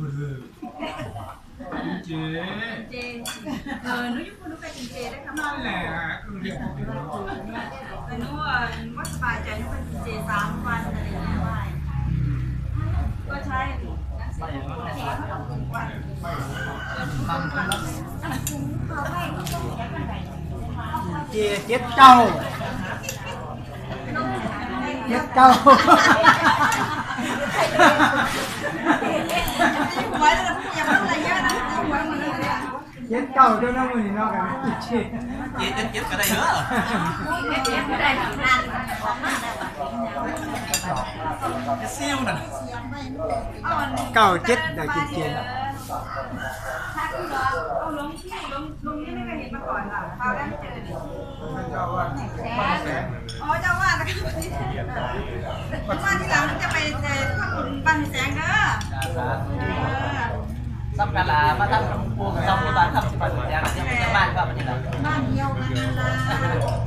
บุญเลยเจ๊เจเออนูอยู่คุณนูไปกินเจได้ค่ะนั่นแหละคือเรียกผมเป็นว่าแต่นูอ่ว่าสบายใจหนูไปกินเจสามวันอะไรเงี้ยว่าก็ใช่นักเสียงเจเขาต้องทุกวันบาวันเขาไม่ต้องแข่งกันไหนเจเจ็ดเก้าเจ็ดเก้า ไว้แล้วอย่าพูดอะไรเยอะนะไว้หมดเลยอะ เจ็ดเก้าเจ้าน้ำมันนี่เนาะกันเจเจ๊จะเก็บก็ได้เด้อไม่เจ็บไม่ได้ถึงานออกมาได้ว่ะจะซิ่วนั่นเก้าเจ็ดได้กินเจถ้าคือเราเอาลงที่ลงลงนี่ไม่เคยเห็นมาก่อนค่ะคราวแรกเจอดิเจ้าว่าแสนอ๋ ซ้ำกันละมาตั้งปูกับซ้ำบ้านทำที่บ้านเยี่บ้านก็มันนี่แหละ บ้านเดียวกันละ